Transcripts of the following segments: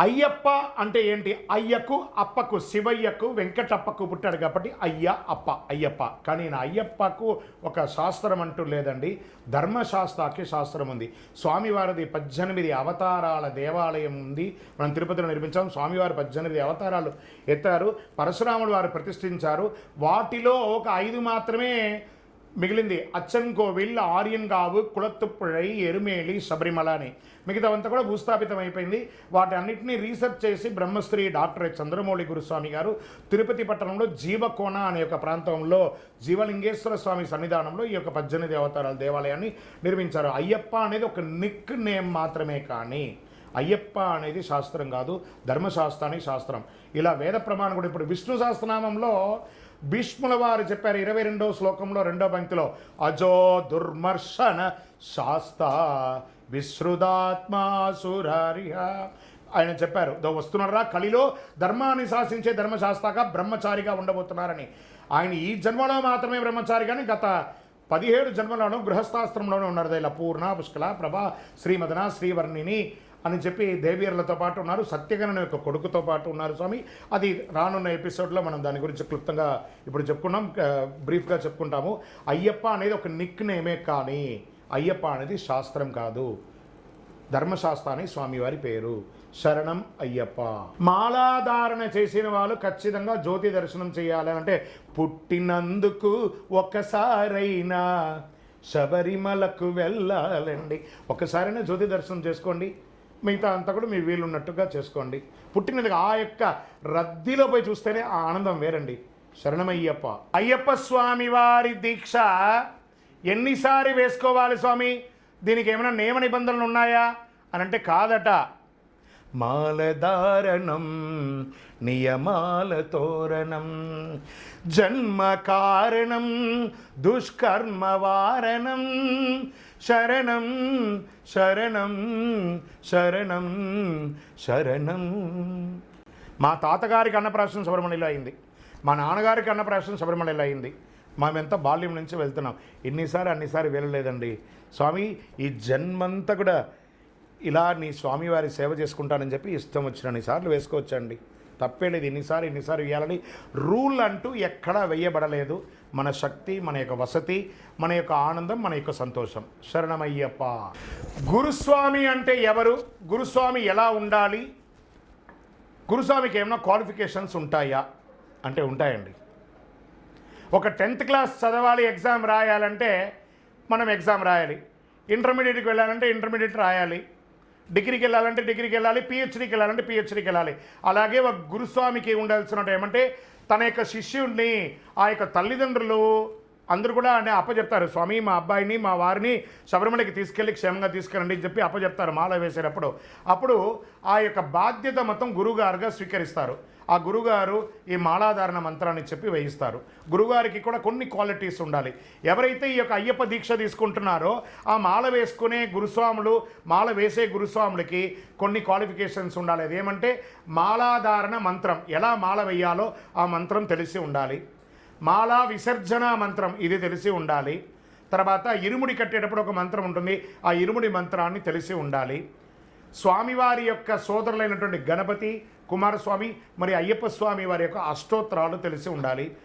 అయ్యప్ప అంటే ఏంటి? అయ్యకు అప్పకు శివయ్యకు వెంకటప్పకు పుట్టాడు కాబట్టి అయ్య అప్ప అయ్యప్ప. కానీ నా అయ్యప్పకు ఒక శాస్త్రం అంటూ లేదండి. ధర్మశాస్త్రాకి శాస్త్రం ఉంది. స్వామివారిది పద్దెనిమిది అవతారాల దేవాలయం ఉంది. మనం తిరుపతిలో నిర్మించాం. స్వామివారి పద్దెనిమిది అవతారాలు ఎత్తారు. పరశురాముడు వారు ప్రతిష్ఠించారు. వాటిలో ఒక ఐదు మాత్రమే మిగిలింది అచ్చన్కోవిల్ ఆర్యన్గావు కుళత్తుపుഴై ఎరుమేలి శబరిమల అని మిగతావంతా కూడా భూస్థాపితం అయిపోయింది వాటి అన్నింటినీ రీసెర్చ్ చేసి బ్రహ్మశ్రీ డాక్టర్ చంద్రమౌళి గురుస్వామి గారు తిరుపతి పట్టణంలో జీవకోణ అనే ఒక ప్రాంతంలో జీవలింగేశ్వర స్వామి సన్నిధానంలో ఈ యొక్క పద్దెనిమిది అవతారాల దేవాలయాన్ని నిర్మించారు. అయ్యప్ప అనేది ఒక నిక్ నేమ్ మాత్రమే కానీ అయ్యప్ప అనేది శాస్త్రం కాదు ధర్మశాస్త్రానికి శాస్త్రం. ఇలా వేద ప్రమాణం కూడా ఇప్పుడు విష్ణు సహస్రనామంలో భీష్ముల వారు చెప్పారు ఇరవై రెండో శ్లోకంలో రెండో పంక్తిలో అజో దుర్మర్శన శాస్త విశ్రుదాత్మాసురారిహ. ఆయన చెప్పారు దో వస్తున్నారా కలిలో ధర్మాన్ని శాసించే ధర్మశాస్త్రగా బ్రహ్మచారిగా ఉండబోతున్నారని. ఆయన ఈ జన్మలో మాత్రమే బ్రహ్మచారి కానీ గత పదిహేడు జన్మలోనూ గృహస్థాస్త్రంలోనే ఉన్నారు ఇలా పూర్ణ పుష్కల ప్రభా శ్రీమదన శ్రీవర్ణిని అని చెప్పి దేవీరులతో పాటు ఉన్నారు. సత్యగణన యొక్క కొడుకుతో పాటు ఉన్నారు స్వామి. అది రానున్న ఎపిసోడ్లో మనం దాని గురించి క్లుప్తంగా ఇప్పుడు చెప్పుకున్నాం బ్రీఫ్గా చెప్పుకుంటాము. అయ్యప్ప అనేది ఒక నిక్ నేమే కానీ అయ్యప్ప అనేది శాస్త్రం కాదు. ధర్మశాస్త్రాన్ని స్వామివారి పేరు. శరణం అయ్యప్ప. మాలాధారణ చేసిన వాళ్ళు ఖచ్చితంగా జ్యోతి దర్శనం చేయాలి అంటే పుట్టినందుకు ఒక్కసారైనా శబరిమలకు వెళ్ళాలండి. ఒక్కసారైనా జ్యోతి దర్శనం చేసుకోండి. మిగతా అంతా కూడా మీ వీలున్నట్టుగా చేసుకోండి. పుట్టినందుకు ఆ యొక్క రద్దీలో పోయి చూస్తేనే ఆ ఆనందం వేరండి. శరణమయ్యప్ప. అయ్యప్ప స్వామి వారి దీక్ష ఎన్నిసారి వేసుకోవాలి స్వామి? దీనికి ఏమైనా నియమ నిబంధనలు ఉన్నాయా? అని అంటే కాదట. మాలధారణం నియమాల తోరణం జన్మ కారణం దుష్కర్మ వారణం శరణం శరణం శరణం శరణం. మా తాతగారికి అన్నప్రాసం శబరిమలలో అయింది. మా నాన్నగారికి అన్నప్రాసం శబరిమలలో అయింది. మేమెంత బాల్యం నుంచి వెళ్తున్నాం. ఎన్నిసార్లు అన్నిసార్లు వెళ్ళలేదండి. స్వామి ఈ జన్మంతా కూడా ఇలా నీ స్వామివారి సేవ చేసుకుంటానని చెప్పి ఇష్టం వచ్చిన సార్లు వేసుకోవచ్చండి. తప్పే లేదు ఇన్నిసార్లు ఇన్నిసార్లు వేయాలని రూల్ అంటూ ఎక్కడా వెయ్యబడలేదు మన శక్తి మన యొక్క వసతి మన యొక్క ఆనందం మన యొక్క సంతోషం. శరణమయ్యప్ప. గురుస్వామి అంటే ఎవరు? గురుస్వామి ఎలా ఉండాలి? గురుస్వామికి ఏమైనా క్వాలిఫికేషన్స్ ఉంటాయా? అంటే ఉంటాయండి. ఒక టెన్త్ క్లాస్ చదవాలి ఎగ్జామ్ రాయాలంటే మనం ఎగ్జామ్ రాయాలి. ఇంటర్మీడియట్కి వెళ్ళాలంటే ఇంటర్మీడియట్ రాయాలి. డిగ్రీకి వెళ్ళాలంటే డిగ్రీకి వెళ్ళాలి పిహెచ్డీకి వెళ్ళాలంటే పిహెచ్డీకి వెళ్ళాలి. అలాగే ఒక గురుస్వామికి ఉండాల్సిన ఏమంటే తన యొక్క శిష్యుడిని ఆ యొక్క తల్లిదండ్రులు అందరూ కూడా అంటే అప్పచెప్తారు స్వామి మా అబ్బాయిని మా వారిని శబరిమలకి తీసుకెళ్ళి క్షేమంగా తీసుకెళ్ళండి అని చెప్పి అప్పచెప్తారు మాల వేసేటప్పుడు. అప్పుడు ఆ యొక్క బాధ్యత మొత్తం గురువుగారుగా స్వీకరిస్తారు. ఆ గురుగారు ఈ మాలాధారణ మంత్రాన్ని చెప్పి వేయిస్తారు. గురుగారికి కూడా కొన్ని క్వాలిటీస్ ఉండాలి. ఎవరైతే ఈ యొక్క అయ్యప్ప దీక్ష తీసుకుంటున్నారో ఆ మాల వేసుకునే గురుస్వాములు మాల వేసే గురుస్వాములకి కొన్ని క్వాలిఫికేషన్స్ ఉండాలి. అదేమంటే మాలాధారణ మంత్రం ఎలా మాల వేయాలో ఆ మంత్రం తెలిసి ఉండాలి. మాలా విసర్జన మంత్రం ఇది తెలిసి ఉండాలి. తర్వాత ఇరుముడి కట్టేటప్పుడు ఒక మంత్రం ఉంటుంది. ఆ ఇరుముడి మంత్రాన్ని తెలిసి ఉండాలి. స్వామివారి యొక్క సోదరులైనటువంటి గణపతి కుమారస్వామి మరి అయ్యప్ప స్వామి వారి యొక్క అష్టోత్తరాలు తెలిసి ఉండాలి.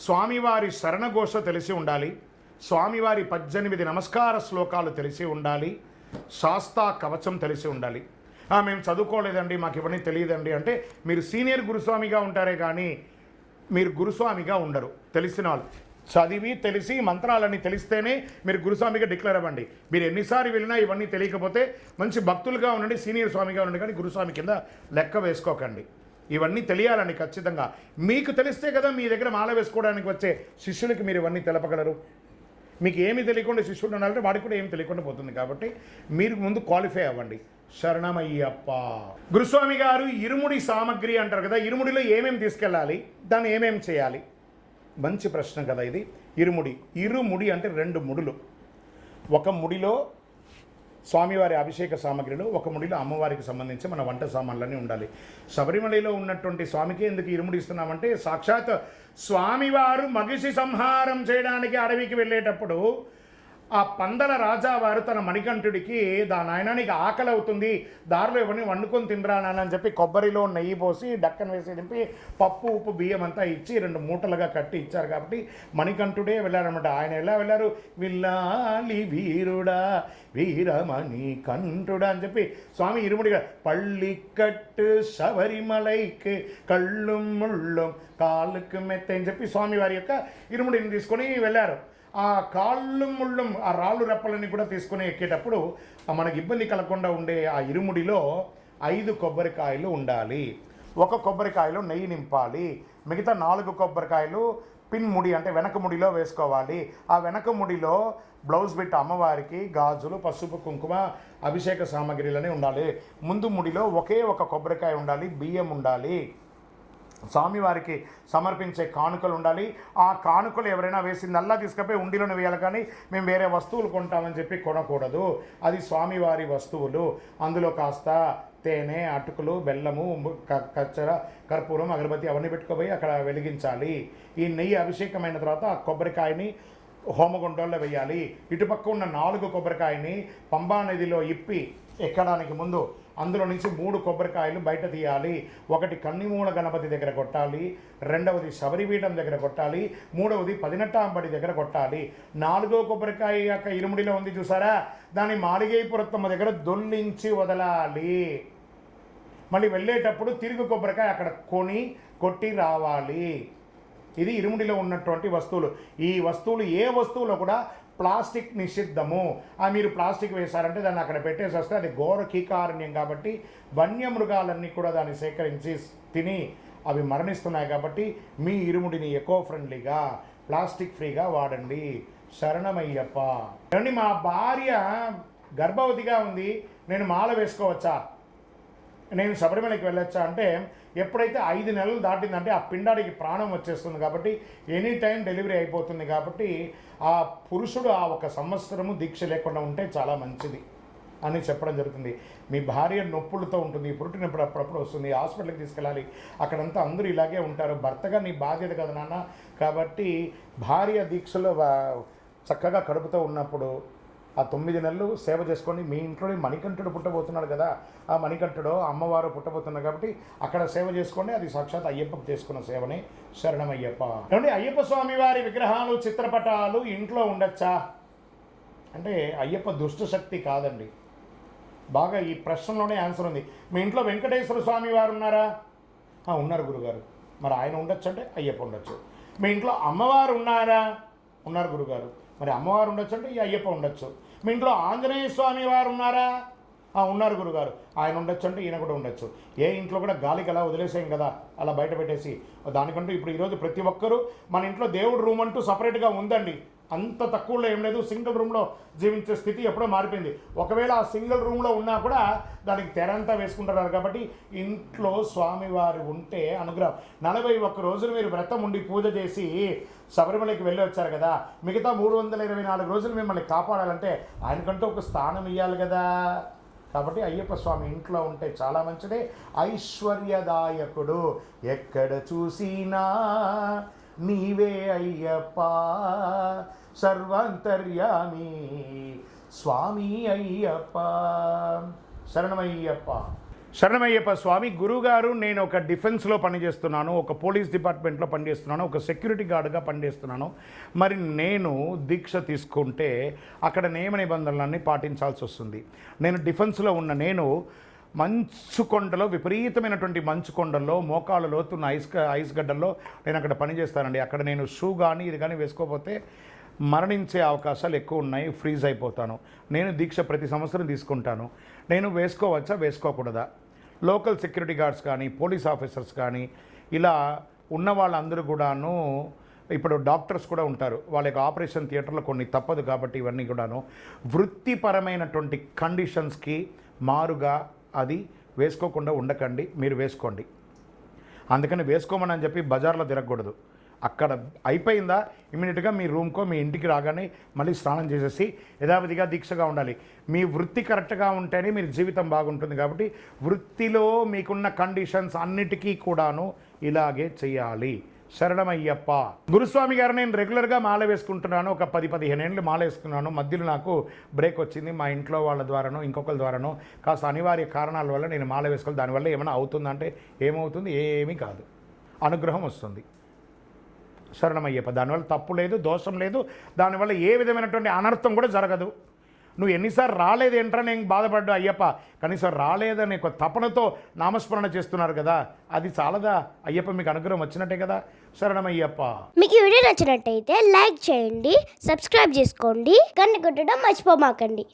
స్వామివారి శరణఘోష తెలిసి ఉండాలి. స్వామివారి పద్దెనిమిది నమస్కార శ్లోకాలు తెలిసి ఉండాలి. శాస్తా కవచం తెలిసి ఉండాలి. మేము చదువుకోలేదండి మాకు ఇవన్నీ తెలియదండి. అంటే మీరు సీనియర్ గురుస్వామిగా ఉంటారే కానీ మీరు గురుస్వామిగా ఉండరు. తెలిసిన వాళ్ళు. చదివి తెలిసి మంత్రాలన్నీ తెలిస్తేనే మీరు గురుస్వామిగా డిక్లేర్ అవ్వండి. మీరు ఎన్నిసార్లు వెళ్ళినా ఇవన్నీ తెలియకపోతే మంచి భక్తులుగా ఉండండి సీనియర్ స్వామిగా ఉండండి కానీ గురుస్వామి కింద లెక్క వేసుకోకండి. ఇవన్నీ తెలియాలండి ఖచ్చితంగా. మీకు తెలిస్తే కదా మీ దగ్గర మాల వేసుకోవడానికి వచ్చే శిష్యులకి మీరు ఇవన్నీ తెలపగలరు. మీకు ఏమి తెలియకుండా శిష్యుడు ఉండాలంటే వాడికి కూడా ఏమి తెలియకుండా పోతుంది కాబట్టి మీరు ముందు క్వాలిఫై అవ్వండి. శరణమయ్యప్ప. గురుస్వామి గారు ఇరుముడి సామగ్రి అంటారు కదా ఇరుముడిలో ఏమేమి తీసుకెళ్ళాలి దాన్ని ఏమేమి చేయాలి? మంచి ప్రశ్న కదా ఇది. ఇరుముడి. ఇరుముడి అంటే రెండు ముడులు. ఒక ముడిలో స్వామివారి అభిషేక సామగ్రిలో ఒక ముడిలో అమ్మవారికి సంబంధించి మన వంట సామాన్లన్నీ ఉండాలి. శబరిమలలో ఉన్నటువంటి స్వామికి ఎందుకు ఇరుముడి ఇస్తున్నామంటే సాక్షాత్ స్వామివారు మగిషి సంహారం చేయడానికి అడవికి వెళ్ళేటప్పుడు ఆ పందల రాజా వారు తన మణికంఠుడికి దా నాయన నీకు ఆకలి అవుతుంది దారిలో ఇవన్నీ వండుకొని తినరా నాన్న అని చెప్పి కొబ్బరిలో నెయ్యి పోసి డక్కన వేసి దింపి పప్పు ఉప్పు బియ్యం అంతా ఇచ్చి రెండు మూటలుగా కట్టి ఇచ్చారు కాబట్టి మణికంఠుడే వెళ్ళారనమాట ఆయన ఎలా వెళ్ళారు? విల్లాలి వీరుడా వీరమణి కంఠుడా అని చెప్పి స్వామి ఇరుముడిగా పళ్ళికట్టు శబరిమలైకి కళ్ళు ముళ్ళు కాలుకు మెత్త అని చెప్పి స్వామి వారి యొక్క ఇరుముడిని తీసుకొని వెళ్ళారు. ఆ కాళ్ళు ముళ్ళు ఆ రాళ్ళు రెప్పలని కూడా తీసుకొని ఎక్కేటప్పుడు మనకి ఇబ్బంది కలగకుండా ఉండే ఆ ఇరుముడిలో ఐదు కొబ్బరికాయలు ఉండాలి. ఒక కొబ్బరికాయలో నెయ్యి నింపాలి. మిగతా నాలుగు కొబ్బరికాయలు పిన్ ముడి అంటే వెనక ముడిలో వేసుకోవాలి. ఆ వెనక ముడిలో బ్లౌజ్ బిట్ అమ్మవారికి గాజులు పసుపు కుంకుమ అభిషేక సామాగ్రిలనే ఉండాలి. ముందు ముడిలో ఒకే ఒక కొబ్బరికాయ ఉండాలి బియ్యం ఉండాలి. స్వామివారికి సమర్పించే కానుకలు ఉండాలి. ఆ కానుకలు ఎవరైనా వేసిందల్లా తీసుకపోయి ఉండిలోనే వేయాలి కానీ మేము వేరే వస్తువులు కొంటామని చెప్పి కొనకూడదు. అది స్వామివారి వస్తువులు. అందులో కాస్త తేనె అటుకులు బెల్లము కచ్చర కర్పూరం అగరబత్తి అవన్నీ పెట్టుకుపోయి అక్కడ వెలిగించాలి. ఈ నెయ్యి అభిషేకమైన తర్వాత ఆ కొబ్బరికాయని హోమగుండంలో వేయాలి ఇటుపక్క ఉన్న నాలుగు కొబ్బరికాయని పంబా నదిలో ఇప్పి ఎక్కడానికి ముందు అందులో నుంచి మూడు కొబ్బరికాయలు బయట తీయాలి. ఒకటి కన్నిమూల గణపతి దగ్గర కొట్టాలి. రెండవది శబరిపీఠం దగ్గర కొట్టాలి. మూడవది పదినెట్టాంబడి దగ్గర కొట్టాలి. నాలుగో కొబ్బరికాయ యొక్క ఇరుముడిలో ఉంది చూసారా? దాని మాలిగైపురత్తమ్మ దగ్గర దొల్లించి వదలాలి. మళ్ళీ వెళ్ళేటప్పుడు తిరుగు కొబ్బరికాయ అక్కడ కొని కొట్టి రావాలి. ఇది ఇరుముడిలో ఉన్నటువంటి వస్తువులు. ఈ వస్తువులు ఏ వస్తువులో కూడా ప్లాస్టిక్ నిషిద్ధము. ఆ మీరు ప్లాస్టిక్ వేశారంటే దాన్ని అక్కడ పెట్టేసి వస్తే అది ఘోర కీకారణ్యం కాబట్టి వన్యమృగాలన్నీ కూడా దాన్ని సేకరించి తిని అవి మరణిస్తున్నాయి కాబట్టి మీ ఇరుముడిని ఎకో ఫ్రెండ్లీగా ప్లాస్టిక్ ఫ్రీగా వాడండి. శరణమయ్యప్ప. ఏమండి మా భార్య గర్భవతిగా ఉంది. నేను మాల వేసుకోవచ్చా? నేను శబరిమలకి వెళ్ళొచ్చా అంటే ఎప్పుడైతే ఐదు నెలలు దాటిందంటే ఆ పిండాడికి ప్రాణం వచ్చేస్తుంది కాబట్టి ఎనీ టైం డెలివరీ అయిపోతుంది కాబట్టి ఆ పురుషుడు ఆ ఒక సంవత్సరము దీక్ష లేకుండా ఉంటే చాలా మంచిది అని చెప్పడం జరుగుతుంది. మీ భార్య నొప్పులతో ఉంటుంది ఈ అప్పుడప్పుడు వస్తుంది హాస్పిటల్కి తీసుకెళ్ళాలి అక్కడంతా అందరూ ఇలాగే ఉంటారు భర్తగా నీ బాధ్యత కదా నాన్న. కాబట్టి భార్య దీక్షలో చక్కగా కడుపుతో ఉన్నప్పుడు ఆ తొమ్మిది నెలలు సేవ చేసుకొని మీ ఇంట్లోనే మణికంఠుడు పుట్టబోతున్నాడు కదా. ఆ మణికంఠుడు అమ్మవారు పుట్టబోతున్నారు కాబట్టి అక్కడ సేవ చేసుకోండి అది సాక్షాత్ అయ్యప్పకు చేసుకున్న సేవనే శరణం అయ్యప్ప ఏమండి అయ్యప్ప స్వామి వారి విగ్రహాలు చిత్రపటాలు ఇంట్లో ఉండొచ్చా? అంటే అయ్యప్ప దుష్ట శక్తి కాదండి. బాగా ఈ ప్రశ్నలోనే ఆన్సర్ ఉంది. మీ ఇంట్లో వెంకటేశ్వర స్వామి వారు ఉన్నారా? ఉన్నారు గురుగారు. మరి ఆయన ఉండొచ్చు అంటే అయ్యప్ప ఉండొచ్చు. మీ ఇంట్లో అమ్మవారు ఉన్నారా? ఉన్నారు గురుగారు. మరి అమ్మవారు ఉండొచ్చు అంటే ఈ అయ్యప్ప ఉండొచ్చు. మీ ఇంట్లో ఆంజనేయ స్వామి వారు ఉన్నారా? ఆ, ఉన్నారు గురుగారు. ఆయన ఉండొచ్చు అంటే ఈయన కూడా ఉండొచ్చు. ఏ ఇంట్లో కూడా గాలికి అలా వదిలేసాం కదా అలా బయట పెట్టేసి. దానికంటూ ఇప్పుడు ఈరోజు ప్రతి ఒక్కరూ మన ఇంట్లో దేవుడు రూమ్ అంటూ సపరేట్గా ఉందండి. అంత తక్కువలో ఏం లేదు. సింగిల్ రూమ్లో జీవించే స్థితి ఎప్పుడో మారిపోయింది. ఒకవేళ ఆ సింగిల్ రూమ్లో ఉన్నా కూడా దానికి తెరంతా వేసుకుంటున్నారు కాబట్టి ఇంట్లో స్వామివారు ఉంటే అనుగ్రహం. నలభై ఒక్క రోజులు మీరు వ్రతం ఉండి పూజ చేసి శబరిమలకి వెళ్ళి వచ్చారు కదా మిగతా మూడు వందల ఇరవై నాలుగు రోజులు మిమ్మల్ని కాపాడాలంటే ఆయనకంటూ ఒక స్థానం ఇవ్వాలి కదా. కాబట్టి అయ్యప్ప స్వామి ఇంట్లో ఉంటే చాలా మంచిదే. ఐశ్వర్యదాయకుడు ఎక్కడ చూసినా నీవే అయ్యప్ప సర్వాంతర్యామి స్వామి అయ్యప్ప. శరణమయ్యప్ప. శరణమయ్యప్ప స్వామి గురుగారు నేను ఒక డిఫెన్స్లో పనిచేస్తున్నాను ఒక పోలీస్ డిపార్ట్మెంట్లో పనిచేస్తున్నాను ఒక సెక్యూరిటీ గార్డుగా పనిచేస్తున్నాను. మరి నేను దీక్ష తీసుకుంటే అక్కడ నియమ నిబంధనలన్నీ పాటించాల్సి వస్తుంది. నేను డిఫెన్స్లో ఉన్న నేను మంచు కొండలో విపరీతమైనటువంటి మంచు కొండల్లో మోకాళ్ళ లోతున్న ఐస్ ఐస్ గడ్డల్లో నేను అక్కడ పనిచేస్తానండి అక్కడ నేను షూ కానీ ఇది కానీ వేసుకోకపోతే మరణించే అవకాశాలు ఎక్కువ ఉన్నాయి ఫ్రీజ్ అయిపోతాను. నేను దీక్ష ప్రతి సంవత్సరం తీసుకుంటాను. నేను వేసుకోవచ్చా? వేసుకోకూడదా? లోకల్ సెక్యూరిటీ గార్డ్స్ కానీ పోలీస్ ఆఫీసర్స్ కానీ ఇలా ఉన్న వాళ్ళందరూ కూడాను ఇప్పుడు డాక్టర్స్ కూడా ఉంటారు. వాళ్ళ యొక్క ఆపరేషన్ థియేటర్లో కొన్ని తప్పదు కాబట్టి ఇవన్నీ కూడాను. వృత్తిపరమైనటువంటి కండిషన్స్కి మారుగా అది వేసుకోకుండా ఉండకండి మీరు వేసుకోండి. అందుకని వేసుకోమని అని చెప్పి బజార్లో తిరగకూడదు. అక్కడ అయిపోయిందా? ఇమీడియట్గా మీ రూమ్కో మీ ఇంటికి రాగానే మళ్ళీ స్నానం చేసేసి యథావిధిగా దీక్షగా ఉండాలి. మీ వృత్తి కరెక్ట్గా ఉంటేనే మీరు జీవితం బాగుంటుంది కాబట్టి వృత్తిలో మీకున్న కండిషన్స్ అన్నిటికీ కూడాను ఇలాగే చేయాలి. శరణమయ్యప్ప. గురుస్వామి గారు నేను రెగ్యులర్గా మాల వేసుకుంటున్నాను. ఒక పది పదిహేను ఏళ్ళు మాల వేసుకున్నాను. మధ్యలో నాకు బ్రేక్ వచ్చింది. మా ఇంట్లో వాళ్ళ ద్వారానో ఇంకొకరి ద్వారానో కాస్త అనివార్య కారణాల వల్ల నేను మాల వేసుకోవాలి. దానివల్ల ఏమైనా అవుతుందంటే ఏమవుతుంది? ఏమీ కాదు. అనుగ్రహం వస్తుంది. శరణమయ్యప్ప దానివల్ల తప్పు లేదు దోషం లేదు. దానివల్ల ఏ విధమైనటువంటి అనర్థం కూడా జరగదు. నువ్వు ఎన్నిసార్లు రాలేదు ఏంట్రా నేను బాధపడ్డా? అయ్యప్ప కనీసం రాలేదని ఒక తపనతో నామస్మరణ చేస్తున్నారు కదా. అది చాలదా? అయ్యప్ప మీకు అనుగ్రహం వచ్చినట్టే కదా. శరణమయ్యప్ప. మీకు వీడియో నచ్చినట్టయితే లైక్ చేయండి సబ్స్క్రైబ్ చేసుకోండి కన్ను కొట్టడం మర్చిపోమాకండి.